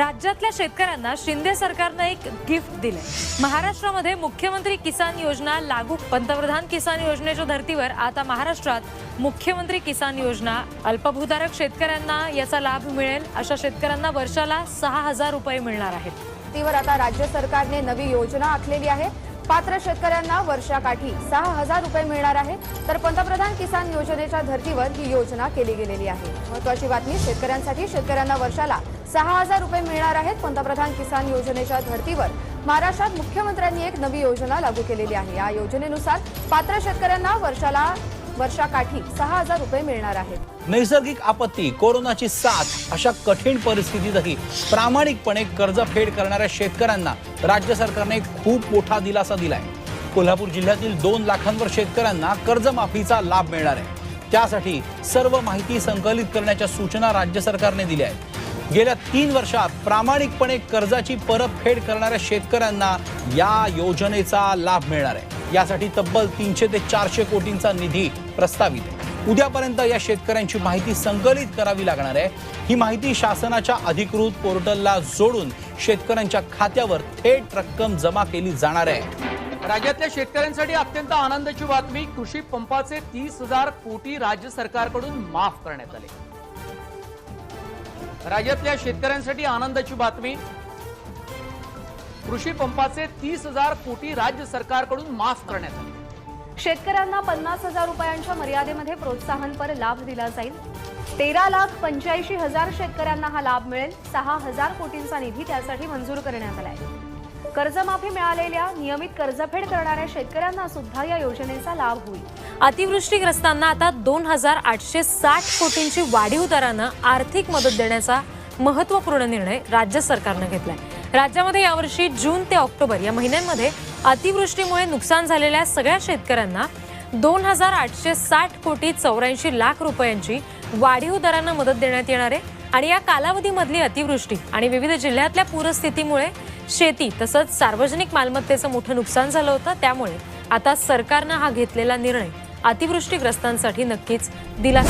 राज्यातल्या शेतकऱ्यांना शिंदे सरकारनं एक गिफ्ट दिलंय. महाराष्ट्रामध्ये मुख्यमंत्री किसान योजना लागू पंतप्रधान किसान योजनेच्या धर्तीवर आता महाराष्ट्रात मुख्यमंत्री किसान योजना अल्पभूधारक शेतकऱ्यांना याचा लाभ मिळेल अशा शेतकऱ्यांना वर्षाला सहा हजार रुपये मिळणार आहेत. तीवर आता राज्य सरकारने नवी योजना आखलेली आहे. पात्र शेतकऱ्यांना वर्षाकाठी सहा हजार रुपये मिळणार आहेत तर पंतप्रधान किसान योजनेच्या धर्तीवर ही योजना केली गेलेली आहे. महत्वाची बातमी शेतकऱ्यांसाठी शेतकऱ्यांना वर्षाला सहा हजार रुपये मिळणार आहेत पंतप्रधान किसान योजनेच्या धर्तीवर. महाराष्ट्रात मुख्यमंत्र्यांनी एक नवी योजना लागू केलेली आहे. या योजनेनुसार पात्र शेतकऱ्यांना वर्षाला वर्षाकाठी सहा हजार रुपये मिळणार आहेत. नैसर्गिक आपत्ती कोरोनाची साथ अशा कठीण परिस्थितीतही प्रामाणिकपणे कर्जफेड करणाऱ्या शेतकऱ्यांना राज्य सरकारने खूप मोठा दिलासा दिलाय. कोल्हापूर जिल्ह्यातील दोन लाखांवर शेतकऱ्यांना कर्जमाफीचा लाभ मिळणार आहे. त्यासाठी सर्व माहिती संकलित करण्याच्या सूचना राज्य सरकारने दिल्या आहेत. गेल्या तीन वर्षात प्रामाणिकपणे कर्जाची परतफेड करणाऱ्या शेतकऱ्यांना या योजनेचा लाभ मिळणार आहे. यासाठी तब्बल तीनशे ते चारशे कोटींचा निधी प्रस्तावित आहे. उद्यापर्यंत या शेतकऱ्यांची माहिती संकलित करावी लागणार आहे. ही माहिती शासनाच्या अधिकृत पोर्टलला जोडून शेतकऱ्यांच्या खात्यावर थेट रक्कम जमा केली जाणार आहे. राज्यातल्या शेतकऱ्यांसाठी अत्यंत आनंदाची बातमी कृषी पंपाचे तीस हजार कोटी राज्य सरकारकडून माफ करण्यात आले. राज्यातल्या शेतकऱ्यांसाठी आनंदाची बातमी. कृषी पंपाचे तीस हजार कोटी राज्य सरकारकडून माफ करण्यात आले. शेतकऱ्यांना पन्नास हजार रुपयांच्या मर्यादेमध्ये प्रोत्साहनपर लाभ दिला जाईल. तेरा लाख पंच्याऐंशी हजार शेतकऱ्यांना हा लाभ मिळेल. सहा हजार कोटींचा निधी त्यासाठी मंजूर करण्यात आला आहे कर्जमाफी मिळालेल्या नियमित कर्जफेड करणाऱ्या शेतकऱ्यांना सुद्धा या योजनेचा लाभ होईल. अतिवृष्टीग्रस्तांना आता दोन हजार आठशे साठ कोटींची वाढीव दरानं आर्थिक मदत देण्याचा महत्त्वपूर्ण निर्णय राज्य सरकारनं घेतलाय. राज्यामध्ये यावर्षी जून ते ऑक्टोबर या महिन्यांमध्ये अतिवृष्टीमुळे नुकसान झालेल्या सगळ्या शेतकऱ्यांना दोन हजार आठशे साठ कोटी चौऱ्याऐंशी लाख रुपयांची वाढीव दरानं मदत देण्यात येणार आहे. आणि या कालावधीमधली अतिवृष्टी आणि विविध जिल्ह्यातल्या पूरस्थितीमुळे शेती तसंच सार्वजनिक मालमत्तेचं मोठं नुकसान झालं होतं. त्यामुळे आता सरकारनं हा घेतलेला निर्णय अतिवृष्टीग्रस्तांसाठी नक्कीच दिला